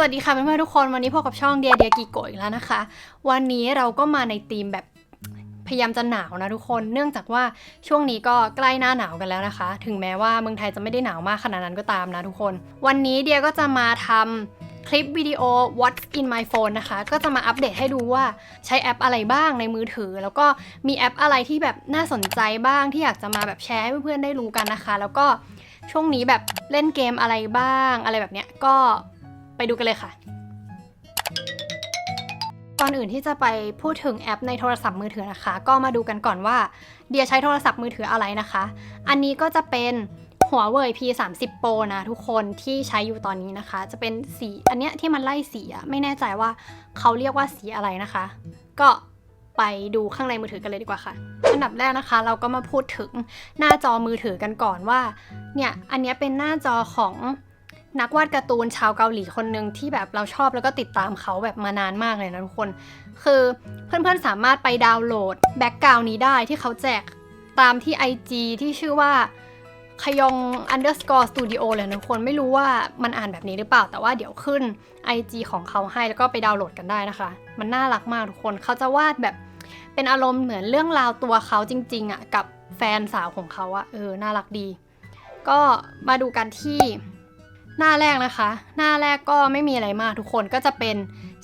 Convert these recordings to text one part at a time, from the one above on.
สวัสดีค่ะเพื่อนๆทุกคนวันนี้พบกับช่องเดียเดียกิโกอีกแล้วนะคะ วันนี้เราก็มาในธีมแบบพยายามจะหนาวนะทุกคนเนื่องจากว่าช่วงนี้ก็ใกล้หน้าหนาวกันแล้วนะคะ ถึงแม้ว่าเมืองไทยจะไม่ได้หนาวมากขนาดนั้นก็ตามนะทุกคน วันนี้เดียก็จะมาทำคลิปวิดีโอ What's in my phone นะคะ ก็จะมาอัปเดตให้ดูว่าใช้แอปอะไรบ้างในมือถือ แล้วก็มีแอปอะไรที่แบบน่าสนใจบ้างที่อยากจะมาแบบแชร์ให้เพื่อนๆได้รู้กันนะคะ แล้วก็ช่วงนี้แบบเล่นเกมอะไรบ้างอะไรแบบเนี้ยก็ ไปดูกันเลยค่ะ ก่อนอื่นที่จะไปพูดถึงแอปในโทรศัพท์มือถือนะคะ ก็มาดูกันก่อนว่าเดียใช้โทรศัพท์มือถืออะไรนะคะ อันนี้ก็จะเป็นหัวเว่ย P30 Pro นะทุกคนที่ใช้อยู่ตอนนี้นะคะ จะเป็นสีอันเนี้ยที่มันไล่สีอะไม่แน่ใจว่าเขาเรียกว่าสีอะไรนะคะ ก็ไปดูข้างในมือถือกันเลยดีกว่าค่ะ อันดับแรกนะคะ เราก็มาพูดถึงหน้าจอมือถือกันก่อนว่าเนี่ยอันเนี้ยเป็นหน้าจอของ นักวาดการ์ตูนชาวเกาหลีคนหนึ่งที่แบบเราชอบแล้วก็ติดตามเขาแบบมานานมากเลยนะทุกคน คือเพื่อนๆสามารถไปดาวน์โหลดแบ็กกราวนี้ได้ที่เขาแจกตามที่ IG ที่ชื่อว่าขยอง underscore studio เลยนะทุกคนไม่รู้ว่ามันอ่านแบบนี้หรือเปล่า แต่ว่าเดี๋ยวขึ้น IG ของเขาให้แล้วก็ไปดาวน์โหลดกันได้นะคะ มันน่ารักมากทุกคนเขาจะวาดแบบเป็นอารมณ์เหมือนเรื่องราวตัวเขาจริงๆอะ่ะกับแฟนสาวของเขาอะ่ะเออน่ารักดี ก็มาดูกันที่ หน้าแรกนะคะ หน้าแรกก็ไม่มีอะไรมากทุกคนก็จะเป็น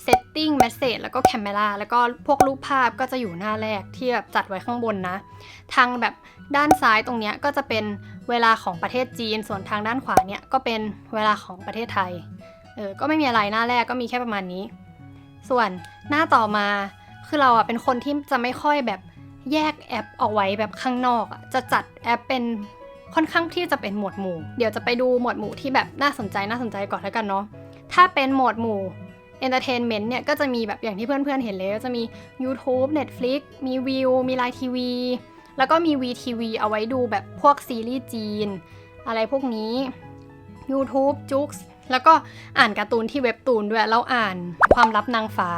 setting message แล้วก็ camera แล้วก็พวกรูปภาพก็จะอยู่หน้าแรกที่แบบจัดไว้ข้างบนนะ ทางแบบด้านซ้ายตรงเนี้ยก็จะเป็นเวลาของประเทศจีน ส่วนทางด้านขวาเนี่ยก็เป็นเวลาของประเทศไทย เออ ก็ไม่มีอะไรหน้าแรกก็มีแค่ประมาณนี้ ส่วนหน้าต่อมาคือเราอะเป็นคนที่จะไม่ค่อยแบบแยกแอปเอาไว้แบบข้างนอกอะจะจัดแอปเป็น ค่อนข้างที่จะเป็นหมวดหมู่ เดี๋ยวจะไปดูหมวดหมู่ที่แบบน่าสนใจน่าสนใจก่อนแล้วกันเนาะ ถ้าเป็นหมวดหมู่ Entertainment เนี่ยก็จะมีแบบอย่างที่เพื่อนๆเห็นเลยก็จะมี YouTube Netflix มีวิวมีไลน์ทีวีแล้วก็มี VTV เอาไว้ดูแบบพวกซีรีส์จีน อะไรพวกนี้ YouTube j u x แล้วก็อ่านการ์ตูนที่เว็บตูนด้วย เราอ่านความลับนางฟ้า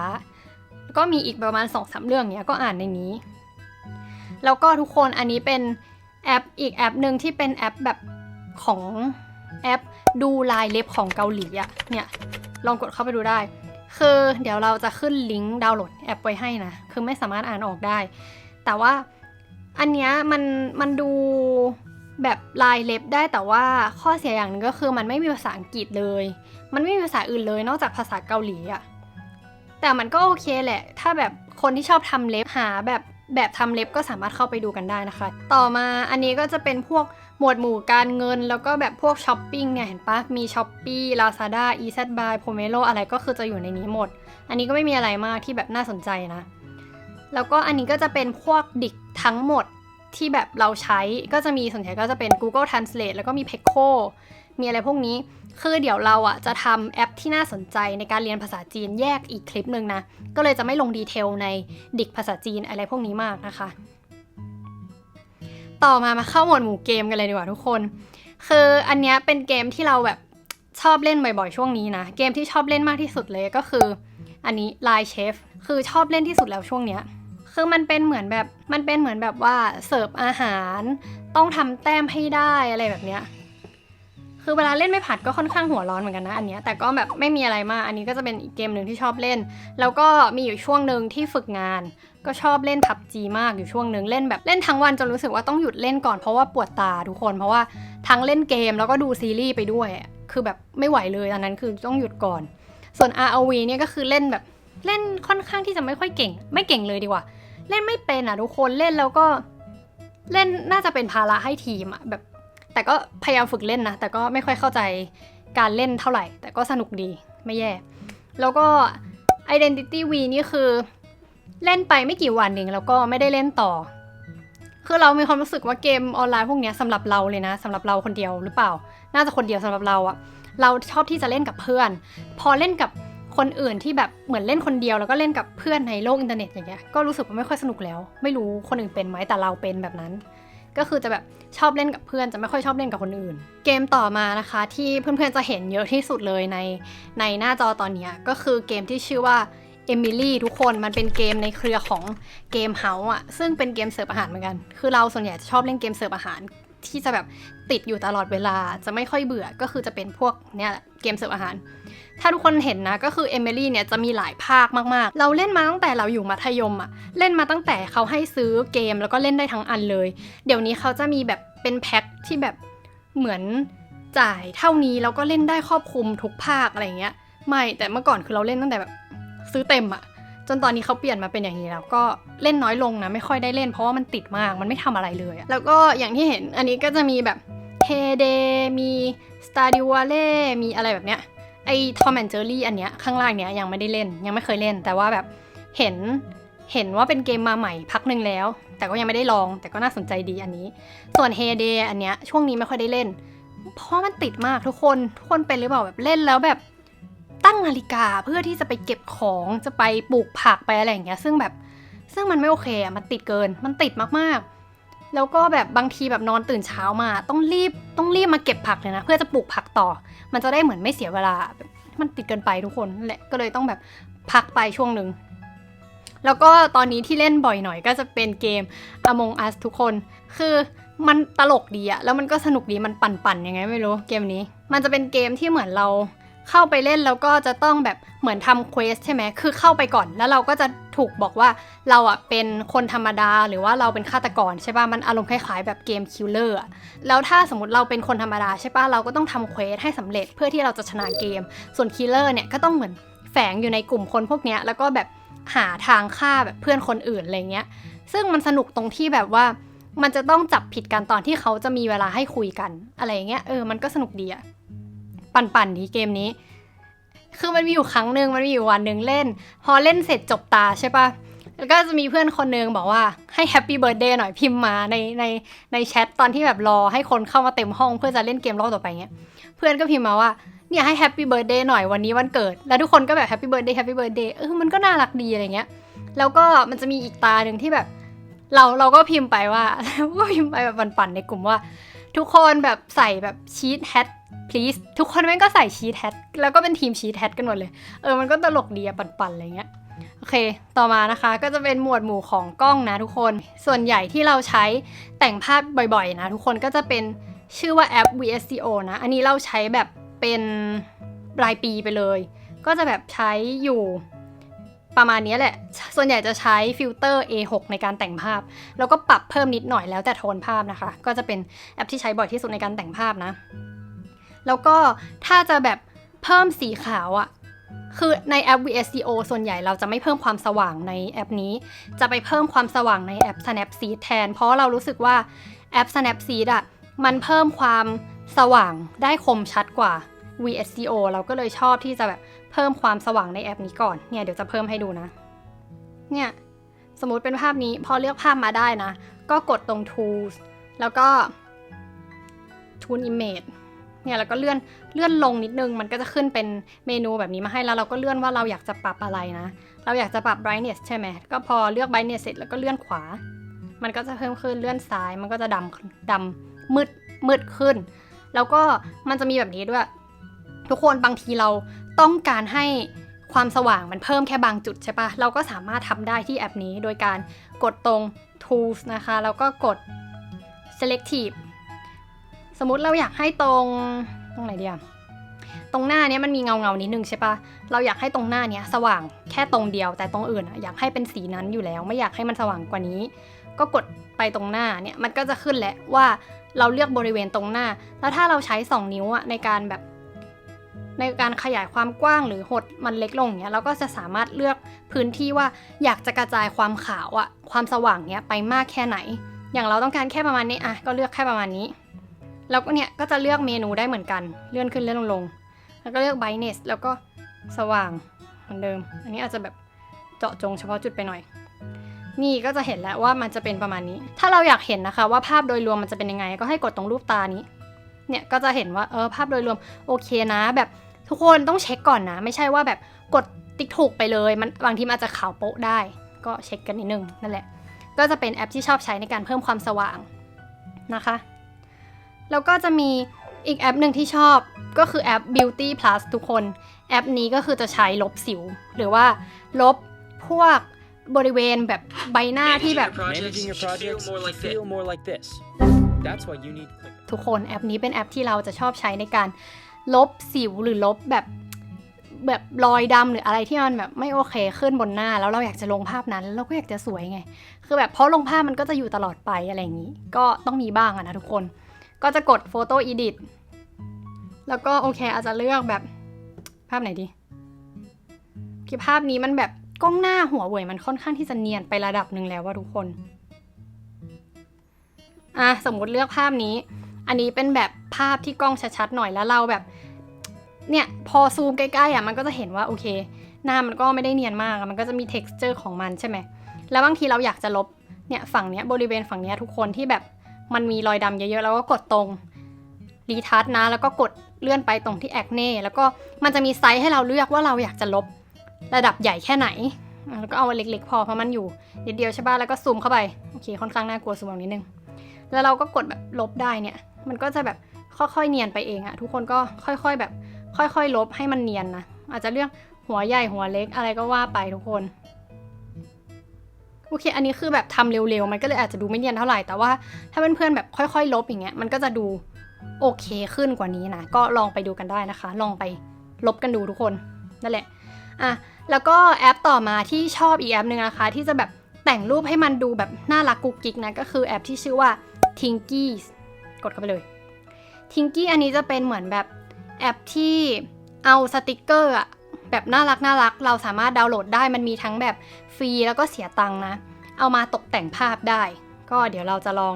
ก็มีอีกประมาณ2อสเรื่องเนี้ยก็อ่านในนี้ แล้วก็ทุกคนอันนี้เป็น แอปอีกแอปหนึ่งที่เป็นแอปแบบของแอปดูลายเล็บของเกาหลีอะเนี่ยลองกดเข้าไปดูได้ คือเดี๋ยวเราจะขึ้นลิงก์ดาวน์โหลดแอปไว้ให้นะ คือไม่สามารถอ่านออกได้ แต่ว่าอันเนี้ยมันมันดูแบบลายเล็บได้แต่ว่าข้อเสียอย่างหนึงก็คือมันไม่มีภาษาอังกฤษเลย มันไม่มีภาษาอื่นเลยนอกจากภาษาเกาหลีอะแต่มันก็โอเคแหละ ถ้าแบบคนที่ชอบทำเล็บหาแบบ แบบทำเล็บก็สามารถเข้าไปดูกันได้นะคะ ต่อมาอันนี้ก็จะเป็นพวกหมวดหมู่การเงิน แล้วก็แบบพวกช้อปปิ้งเนี่ยเห็นปะมี s h อ p e e Lazada e z buy Pomelo อะไรก็คือจะอยู่ในนี้หมด อันนี้ก็ไม่มีอะไรมากที่แบบน่าสนใจนะ แล้วก็อันนี้ก็จะเป็นพวกดิกทั้งหมดที่แบบเราใช้ก็จะมีส่วนใหญ่ก็จะเป็น Google Translate แล้วก็มี p e c o มีอะไรพวกนี้ คือเดี๋ยวเราอะจะทำแอปที่น่าสนใจในการเรียนภาษาจีนแยกอีกคลิปหนึ่งนะ ก็เลยจะไม่ลงดีเทลในดิกภาษาจีนอะไรพวกนี้มากนะคะ ต่อมามาเข้าหมวดหมู่เกมกันเลยดีกว่าทุกคน คืออันเนี้ยเป็นเกมที่เราแบบชอบเล่นบ่อยๆช่วงนี้นะ เกมที่ชอบเล่นมากที่สุดเลยก็คือ อันนี้ Line Chef คือชอบเล่นที่สุดแล้วช่วงเนี้ยคือมันเป็นเหมือนแบบมันเป็นเหมือนแบบว่าเสิร์ฟอาหาร ต้องทำแต้มให้ได้อะไรแบบเนี้ย คือเวลาเล่นไม่ผัดก็ค่อนข้างหัวร้อนเหมือนกันนะอันเนี้ยแต่ก็แบบไม่มีอะไรมาก อันนี้ก็จะเป็นอีกเกมหนึ่งที่ชอบเล่น แล้วก็มีอยู่ช่วงหนึ่งที่ฝึกงาน ก็ชอบเล่นพับจีมากอยู่ช่วงหนึ่งเล่นแบบเล่นทั้งวันจนรู้สึกว่าต้องหยุดเล่นก่อนเพราะว่าปวดตาทุกคน เพราะว่าทั้งเล่นเกมแล้วก็ดูซีรีส์ไปด้วย คือแบบไม่ไหวเลยตอนนั้นคือต้องหยุดก่อน ส่วน ROV เนี่ยก็คือเล่นแบบเล่นค่อนข้างที่จะไม่ค่อยเก่ง ไม่เก่งเลยดีกว่า เล่นไม่เป็นอะทุกคนเล่นแล้วก็เล่นน่าจะเป็นภาระให้ทีมอะแบบ แต่ก็พยายามฝึกเล่นนะ แต่ก็ไม่ค่อยเข้าใจการเล่นเท่าไหร่ แต่ก็สนุกดีไม่แย่ แล้วก็ Identity V นี่คือเล่นไปไม่กี่วันเองแล้วก็ไม่ได้เล่นต่อ คือเรามีความรู้สึกว่าเกมออนไลน์พวกนี้สำหรับเราเลยนะสำหรับเราคนเดียวหรือเปล่า น่าจะคนเดียวสำหรับเราอะเราชอบที่จะเล่นกับเพื่อน พอเล่นกับคนอื่นที่แบบเหมือนเล่นคนเดียวแล้วก็เล่นกับเพื่อนในโลกอินเทอร์เน็ตอย่างเงี้ยก็รู้สึกว่าไม่ค่อยสนุกแล้ว ไม่รู้คนอื่นเป็นไหมแต่เราเป็นแบบนั้น ก็คือจะแบบชอบเล่นกับเพื่อนจะไม่ค่อยชอบเล่นกับคนอื่น เกมต่อมานะคะที่เพื่อนๆจะเห็นเยอะที่สุดเลยในในหน้าจอตอนนี้ก็คือเกมที่ชื่อว่าเอมิลี่ทุกคนมันเป็นเกมในเครือของเกมเฮาส์อะซึ่งเป็นเกมเสิร์ฟอาหารเหมือนกัน คือเราส่วนใหญ่จะชอบเล่นเกมเสิร์ฟอาหาร ที่จะแบบติดอยู่ตลอดเวลาจะไม่ค่อยเบื่อก็คือจะเป็นพวกเนี่ยเกมเสิร์ฟอาหาร ถ้าทุกคนเห็นนะก็คือเอมิลี่เนี่ยจะมีหลายภาคมากๆ เราเล่นมาตั้งแต่เราอยู่มัธยมอะเล่นมาตั้งแต่เขาให้ซื้อเกมแล้วก็เล่นได้ทั้งอันเลย เดี๋ยวนี้เขาจะมีแบบเป็นแพ็คที่แบบเหมือนจ่ายเท่านี้แล้วก็เล่นได้ครอบคลุมทุกภาคอะไรเงี้ยไม่แต่เมื่อก่อนคือเราเล่นตั้งแต่แบบซื้อเต็มอะ จนตอนนี้เขาเปลี่ยนมาเป็นอย่างนี้แล้วก็เล่นน้อยลงนะไม่ค่อยได้เล่นเพราะว่ามันติดมากมันไม่ทำอะไรเลยอะแล้วก็อย่างที่เห็นอันนี้ก็จะมีแบบเ y เดมีสตาดิวาเล่มีอะไรแบบเนี้ยไอทอมแอนเจอรี่อันเนี้ยข้างล่างเนี้ยยังไม่ได้เล่นยังไม่เคยเล่น แต่ว่าแบบเห็นเห็นว่าเป็นเกมมาใหม่พักหนึ่งแล้ว แต่ก็ยังไม่ได้ลอง แต่ก็น่าสนใจดีอันนี้ ส่วนเ y เดอันเนี้ยช่วงนี้ไม่ค่อยได้เล่น เพราะมันติดมากทุกคนทุกคนเป็นหรือเปล่าแบบเล่นแล้วแบบ ตั้งนาฬิกาเพื่อที่จะไปเก็บของจะไปปลูกผักไปอะไรอย่างเงี้ย ซึ่งแบบซึ่งมันไม่โอเคอะมันติดเกิน มันติดมากๆ แล้วก็แบบบางทีแบบนอนตื่นเช้ามา ต้องรีบต้องรีบมาเก็บผักเลยนะ เพื่อจะปลูกผักต่อ มันจะได้เหมือนไม่เสียเวลา มันติดเกินไปทุกคนนั่นแหละก็เลยต้องแบบพักไปช่วงหนึ่งแล้วก็ตอนนี้ที่เล่นบ่อยหน่อยก็จะเป็นเกม Among Us ทุกคน คือมันตลกดีอะแล้วมันก็สนุกดีมันปั่นๆยังไงไม่รู้เกมนี้ มันจะเป็นเกมที่เหมือนเรา เข้าไปเล่นแล้วก็จะต้องแบบเหมือนทำเควสใช่ไหมคือเข้าไปก่อนแล้วเราก็จะถูกบอกว่าเราอะเป็นคนธรรมดาหรือว่าเราเป็นฆาตกรใช่ป่ะมันอารมณ์คล้ายๆแบบเกมคิลเลอร์แล้วถ้าสมมติเราเป็นคนธรรมดาใช่ป่ะเราก็ต้องทำเควสให้สำเร็จเพื่อที่เราจะชนะเกม ส่วนคิลเลอร์เนี่ยก็ต้องเหมือนแฝงอยู่ในกลุ่มคนพวกเนี้ยแล้วก็แบบหาทางฆ่าแบบเพื่อนคนอื่นอะไรเงี้ย ซึ่งมันสนุกตรงที่แบบว่ามันจะต้องจับผิดกันตอนที่เขาจะมีเวลาให้คุยกันอะไรเงี้ยเออมันก็สนุกดีอะ ปั่นๆดีเกมนี้ คือมันมีอยู่ครั้งหนึ่งมันมีอยู่วันหนึ่งเล่น พอเล่นเสร็จจบตาใช่ปะแล้วก็จะมีเพื่อนคนนึงบอกว่าให้แฮปปี้เบิร์ดเดย์หน่อยพิมพ์มาในในในแชทตอนที่แบบรอให้คนเข้ามาเต็มห้องเพื่อจะเล่นเกมรอบต่อไปเงี้ย เพื่อนก็พิมพ์มาว่าเนี่ยให้แฮปปี้เบิร์ดเดย์หน่อยวันนี้วันเกิด แล้วทุกคนก็แบบแฮปปี้เบิร์ดเดย์แฮปปี้เบิร์ดเดย์เออมันก็น่ารักดีอะไรเงี้ย แล้วก็มันจะมีอีกตาหนึ่งที่แบบ เราเราก็พิมพ์ไปว่าก็พิมพ์ไปแบบปั่นๆในกลุ่มว่า ทุกคนแบบใส่แบบชีทแฮท please ทุกคนแม่งก็ใส่ชีทแฮท แล้วก็เป็นทีมชีทแฮทกันหมดเลย เออ มันก็ตลกดีอะปั่นๆอะไรเงี้ย โอเค ต่อมานะคะก็จะเป็นหมวดหมู่ของกล้องนะทุกคน ส่วนใหญ่ที่เราใช้แต่งภาพบ่อยๆ นะ ทุกคนก็จะเป็นชื่อว่าแอป VSCO นะ อันนี้เราใช้แบบเป็นรายปีไปเลย ก็จะแบบใช้อยู่ ประมาณนี้แหละ ส่วนใหญ่จะใช้ฟิลเตอร์ A6 ในการแต่งภาพ แล้วก็ปรับเพิ่มนิดหน่อยแล้วแต่โทนภาพนะคะ ก็จะเป็นแอปที่ใช้บ่อยที่สุดในการแต่งภาพนะ แล้วก็ถ้าจะแบบเพิ่มสีขาวอะคือในแอป VSCO ส่วนใหญ่เราจะไม่เพิ่มความสว่างในแอปนี้ จะไปเพิ่มความสว่างในแอป Snapseed แทน เพราะเรารู้สึกว่าแอป Snapseed อะมันเพิ่มความสว่างได้คมชัดกว่า VSCO เราก็เลยชอบที่จะแบบเพิ่มความสว่างในแอปนี้ก่อน เนี่ยเดี๋ยวจะเพิ่มให้ดูนะ เนี่ยสมมุติเป็นภาพนี้พอเลือกภาพมาได้นะ ก็กดตรง tools แล้วก็ tool image เนี่ยแล้วก็เลื่อนเลื่อนลงนิดนึง มันก็จะขึ้นเป็นเมนูแบบนี้มาให้แล้วเราก็เลื่อนว่าเราอยากจะปรับอะไรนะ เราอยากจะปรับ brightness ใช่ไหมก็พอเลือก brightness เสร็จแล้วก็เลื่อนขวา มันก็จะเพิ่มขึ้นเลื่อนซ้าย มันก็จะดำดำมืดมืดขึ้น แล้วก็มันจะมีแบบนี้ด้วย ทุกคนบางทีเราต้องการให้ความสว่างมันเพิ่มแค่บางจุดใช่ปะเราก็สามารถทำได้ที่แอปนี้โดยการกดตรง tools นะคะ แล้วก็กด selective สมมติเราอยากให้ตรงตรงไหนเดียวตรงหน้าเนี้ยมันมีเงาเงานิดนึงใช่ปะเราอยากให้ตรงหน้าเนี้ยสว่างแค่ตรงเดียว แต่ตรงอื่นอะอยากให้เป็นสีนั้นอยู่แล้ว ไม่อยากให้มันสว่างกว่านี้ ก็กดไปตรงหน้าเนี่ยมันก็จะขึ้นแหละว่าเราเลือกบริเวณตรงหน้า แล้วถ้าเราใช้ 2 นิ้วอะในการแบบ ในการขยายความกว้างหรือหดมันเล็กลงเนี้ยเราก็จะสามารถเลือกพื้นที่ว่าอยากจะกระจายความขาวอะความสว่างเนี้ยไปมากแค่ไหน อย่างเราต้องการแค่ประมาณนี้อะก็เลือกแค่ประมาณนี้ แล้วก็เนี่ยก็จะเลือกเมนูได้เหมือนกันเลื่อนขึ้นเลื่อนลงลงแล้วก็เลือก brightness แล้วก็สว่างเหมือนเดิม อันนี้อาจจะแบบเจาะจงเฉพาะจุดไปหน่อย นี่ก็จะเห็นแล้วว่ามันจะเป็นประมาณนี้ ถ้าเราอยากเห็นนะคะ ว่าภาพโดยรวมมันจะเป็นยังไง ก็ให้กดตรงรูปตานี้ เนี่ยก็จะเห็นว่าเออภาพโดยรวมโอเคนะแบบ ทุกคนต้องเช็คก่อนนะ ไม่ใช่ว่าแบบกดติ๊กถูกไปเลย มันบางทีมันอาจจะขาวโป๊ะได้ ก็เช็คกันนิดนึงนั่นแหละ ก็จะเป็นแอปที่ชอบใช้ในการเพิ่มความสว่างนะคะ แล้วก็จะมีอีกแอปหนึ่งที่ชอบก็คือแอป Beauty Plus ทุกคน แอปนี้ก็คือจะใช้ลบสิว หรือว่าลบพวกบริเวณแบบใบหน้าที่แบบ Managing your projects should feel more like should this. feel more like this. That's why you need click. ทุกคนแอปนี้เป็นแอปที่เราจะชอบใช้ในการ ลบสิวหรือลบแบบแบบรอยดำหรืออะไรที่มันแบบไม่โอเคขึ้นบนหน้า แล้วเราอยากจะลงภาพนั้นแล้วเราก็อยากจะสวยไง คือแบบเพราะลงภาพมันก็จะอยู่ตลอดไปอะไรอย่างนี้ ก็ต้องมีบ้างอะนะทุกคน ก็จะกดโฟโต้อีดิทแล้วก็โอเคอาจจะเลือกแบบภาพไหนดีคือภาพนี้มันแบบกล้องหน้าหัวเว่ยมันค่อนข้างที่จะเนียนไประดับหนึ่งแล้วว่าทุกคน อะสมมุติเลือกภาพนี้ อันนี้เป็นแบบภาพที่กล้องชัดๆหน่อยแล้วเราแบบ เนี่ยพอซูมใกล้ๆอะมันก็จะเห็นว่าโอเค หน้ามันก็ไม่ได้เนียนมากมันก็จะมี t e x t อร์ของมันใช่ไหมแล้วบางทีเราอยากจะลบเนี่ยฝั่งเนี้ยบริเวณฝั่งเนี้ยทุกคนที่แบบมันมีรอยดำเยอะๆแล้วก็กดตรงรีทัชนะ แล้วก็กดเลื่อนไปตรงที่แอคเน่แล้วก็มันจะมีไซส์ให้เราเลือกว่าเราอยากจะลบระดับใหญ่แค่ไหน แล้วก็เอาเล็กๆ พอเพราะมันอยู่นิดเดียวใช่ป่ะแล้วก็ซูมเข้าไป โอเคค่อนข้างน่ากลัวซูมแบบนิดนึง แล้วเราก็กดแบบลบได้เนี่ย มันก็จะแบบค่อยๆเนียนไปเองอะทุกคนก็ค่อยๆแบบ ค่อยๆ ลบให้มันเนียนนะอาจจะเลือกหัวใหญ่หัวเล็กอะไรก็ว่าไปทุกคนโอเค อันนี้คือแบบทำเร็วๆ มันก็เลยอาจจะดูไม่เนียนเท่าไหร่ แต่ว่าถ้าเพื่อนๆแบบค่อยๆ ลบอย่างเงี้ย มันก็จะดูโอเคขึ้นกว่านี้นะ ก็ลองไปดูกันได้นะคะ ลองไปลบกันดูทุกคน นั่นแหละ อะ แล้วก็แอปต่อมาที่ชอบอีกแอปหนึ่งนะคะ ที่จะแบบแต่งรูปให้มันดูแบบน่ารักกุ๊กกิ๊กนะ ก็คือแอปที่ชื่อว่า Tinky กดเข้าไปเลย Tinky อันนี้จะเป็นเหมือนแบบแอปที่เอาสติกเกอร์อะแบบน่ารักน่ารักเราสามารถดาวน์โหลดได้มันมีทั้งแบบฟรีแล้วก็เสียตังค์นะ เอามาตกแต่งภาพได้ ก็เดี๋ยวเราจะลอง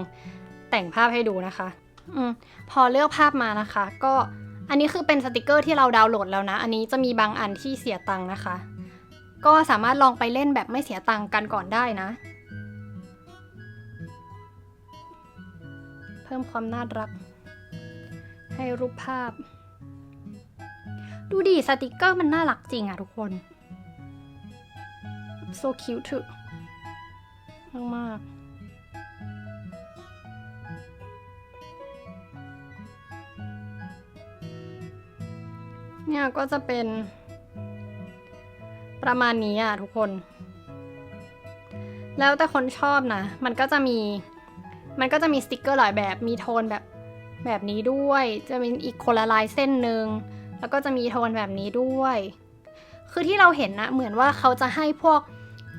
แต่งภาพให้ดูนะคะอมพอเลือกภาพมานะคะ ก็อันนี้คือเป็นสติกเกอร์ที่เราดาวน์โหลดแล้วนะ อันนี้จะมีบางอันที่เสียตังค์นะคะ ก็สามารถลองไปเล่นแบบไม่เสียตังค์กันก่อนได้นะ พิ่มความน่ารัก ให้รูปภาพ ดูดิสติกเกอร์มันน่ารักจริงอะทุกคน so cute มากมากๆเนี่ยก็จะเป็น ประมาณนี้อะทุกคน แล้วแต่คนชอบนะ มันก็จะมี มันก็จะมีสติกเกอร์หลายแบบ มีโทนแบบแบบนี้ด้วย จะมีอีกคนละลายเส้นหนึ่ง แล้วก็จะมีโทนแบบนี้ด้วย คือที่เราเห็นนะ เหมือนว่าเขาจะให้พวก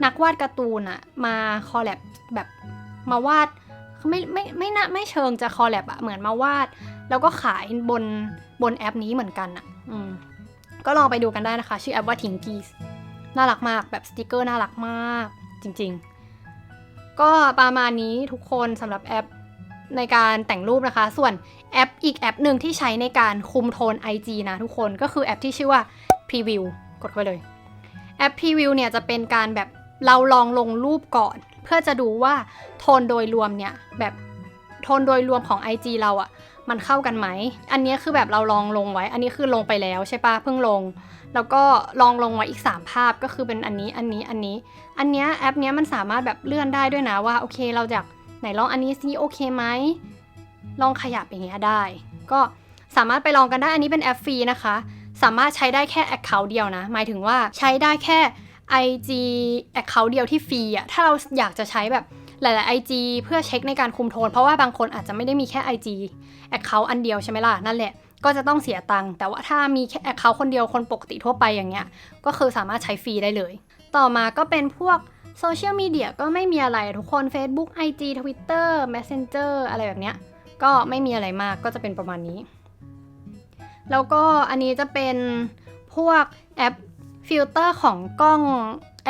นักวาดการ์ตูนอะมาคอลแลบแบบมาวาดไม่ไม่ไม่น่าไม่เชิงจะคอลแลบอะเหมือนมาวาด แล้วก็ขายบนบนแอปนี้เหมือนกันอะอืมก็ลองไปดูกันได้นะคะ ชื่อแอปว่า Tinkies น่ารักมากแบบสติกเกอร์น่ารักมาก จริง ๆ ก็ประมาณนี้ทุกคนสำหรับแอปในการแต่งรูปนะคะ ส่วนแอปอีกแอปหนึ่งที่ใช้ในการคุมโทน IG นะทุกคนก็คือแอปที่ชื่อว่า Preview กดเข้าไปเลย แอป Preview เนี่ยจะเป็นการแบบเราลองลงรูปก่อน เพื่อจะดูว่าโทนโดยรวมเนี่ยแบบโทนโดยรวมของ IG เราอะ มันเข้ากันไหม อันนี้คือแบบเราลองลงไว้ อันนี้คือลงไปแล้วใช่ปะเพิ่งลง แล้วก็ลองลงไว้อีก 3 ภาพก็คือเป็นอันนี้ อันนี้ อันนี้ อันเนี้ยแอปเนี้ยมันสามารถแบบเลื่อนได้ด้วยนะว่าโอเคเราอยากไหนลองอันนี้ซิโอเคไหม ลองขยับอย่างเงี้ยได้ ก็สามารถไปลองกันได้ อันนี้เป็นแอปฟรีนะคะ สามารถใช้ได้แค่ Account เดียวนะ หมายถึงว่าใช้ได้แค่ IG Account เดียวที่ฟรีอะถ้าเราอยากจะใช้แบบ หลายๆ IG เพื่อเช็คในการคุมโทน เพราะว่าบางคนอาจจะไม่ได้มีแค่ IG Account อันเดียวใช่ไหมล่ะ นั่นแหละก็จะต้องเสียตังค์แต่ว่าถ้ามีแค่ Account คนเดียวคนปกติทั่วไปอย่างเงี้ยก็คือสามารถใช้ฟรีได้เลย ต่อมาก็เป็นพวกโซเชียลมีเดียก็ไม่มีอะไรทุกคน Facebook IG Twitter Messenger อะไรแบบเนี้ยก็ไม่มีอะไรมากก็จะเป็นประมาณนี้ แล้วก็อันนี้จะเป็นพวกแอปฟิลเตอร์ของกล้องไอ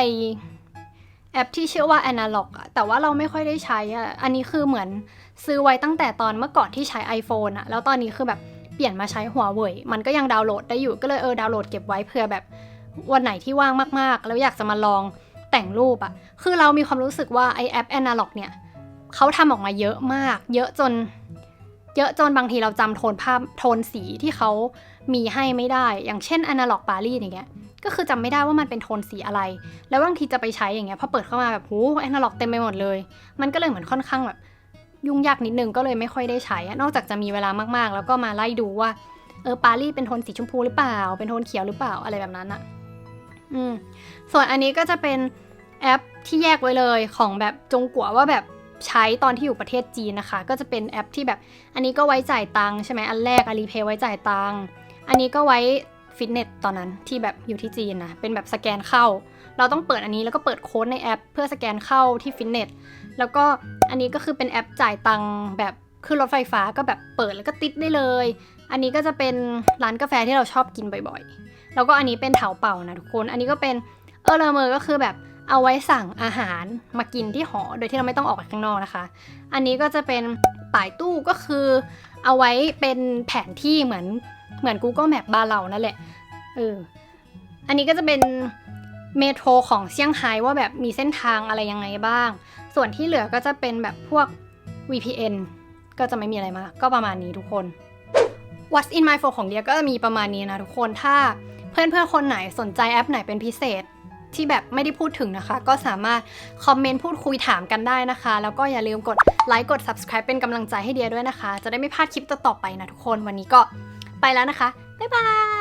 แอปที่ชื่อว่า Analog อะแต่ว่าเราไม่ค่อยได้ใช้อะอันนี้คือเหมือนซื้อไว้ตั้งแต่ตอนเมื่อก่อนที่ใช้ iPhone อะแล้วตอนนี้คือแบบเปลี่ยนมาใช้หัวเว่ยมันก็ยังดาวน์โหลดได้อยู่ก็เลยเออดาวน์โหลดเก็บไว้เผื่อแบบวันไหนที่ว่างมากๆ แล้วอยากจะมาลองแต่งรูปอะคือเรามีความรู้สึกว่าไอแอป Analog เนี่ยเขาทำออกมาเยอะมาก เยอะจน เยอะจนบางทีเราจำโทนภาพโทนสีที่เขามีให้ไม่ได้ อย่างเช่น Analog Paris อย่างเงี้ย ก็คือจำไม่ได้ว่ามันเป็นโทนสีอะไร แล้วบางทีจะไปใช้อย่างเงี้ยพอเปิดเข้ามาแบบโห Analog เต็มไปหมดเลย มันก็เลยเหมือนค่อนข้างแบบ ยุ่งยากนิดนึงก็เลยไม่ค่อยได้ใช้ นอกจากจะมีเวลามากๆ แล้วก็มาไล่ดูว่าเออปารีสเป็นโทนสีชมพูหรือเปล่า เป็นโทนเขียวหรือเปล่าอะไรแบบนั้นอะอืมส่วนอันนี้ก็จะเป็นแอปที่แยกไว้เลยของแบบจงกัวว่าแบบใช้ตอนที่อยู่ประเทศจีนนะคะ ก็จะเป็นแอปที่แบบ อันนี้ก็ไว้จ่ายตังค์ใช่ไหมอันแรกอาลีเพย์ไว้จ่ายตังค์อันนี้ก็ไว้ ฟิตเนสตอนนั้นที่แบบอยู่ที่จีนนะเป็นแบบสแกนเข้า เราต้องเปิดอันนี้แล้วก็เปิดโค้ดในแอป เพื่อสแกนเข้าที่ฟิตเนสแล้วก็อันนี้ก็คือเป็นแอปจ่ายตังค์แบบขึ้นรถไฟฟ้าก็แบบเปิดแล้วก็ติดได้เลย อันนี้ก็จะเป็นร้านกาแฟที่เราชอบกินบ่อยๆ แล้วก็อันนี้เป็นเถาเป่านะทุกคน อันนี้ก็เป็นเออเลอเมอร์ก็คือแบบเอาไว้สั่งอาหารมากินที่หอ โดยที่เราไม่ต้องออกไปข้างนอกนะคะ อันนี้ก็จะเป็นป่ายตู้ก็คือ เอาไว้เป็นแผนที่เหมือน เหมือน Google Map บ้านเรานั่นแหละเอออันนี้ก็จะเป็นเมโทรของเซี่ยงไฮ้ว่าแบบมีเส้นทางอะไรยังไงบ้าง ส่วนที่เหลือก็จะเป็นแบบพวก VPN ก็จะไม่มีอะไรมาก ก็ประมาณนี้ทุกคน What's in my phone ของเดียก็จะมีประมาณนี้นะทุกคน ถ้าเพื่อนๆคนไหนสนใจแอปไหนเป็นพิเศษที่แบบไม่ได้พูดถึงนะคะ ก็สามารถคอมเมนต์พูดคุยถามกันได้นะคะ แล้วก็อย่าลืมกดไลค์กด subscribe เป็นกำลังใจให้เดียด้วยนะคะ จะได้ไม่พลาดคลิปต่อๆไปนะทุกคน วันนี้ก็ ไปแล้วนะคะ บ๊ายบาย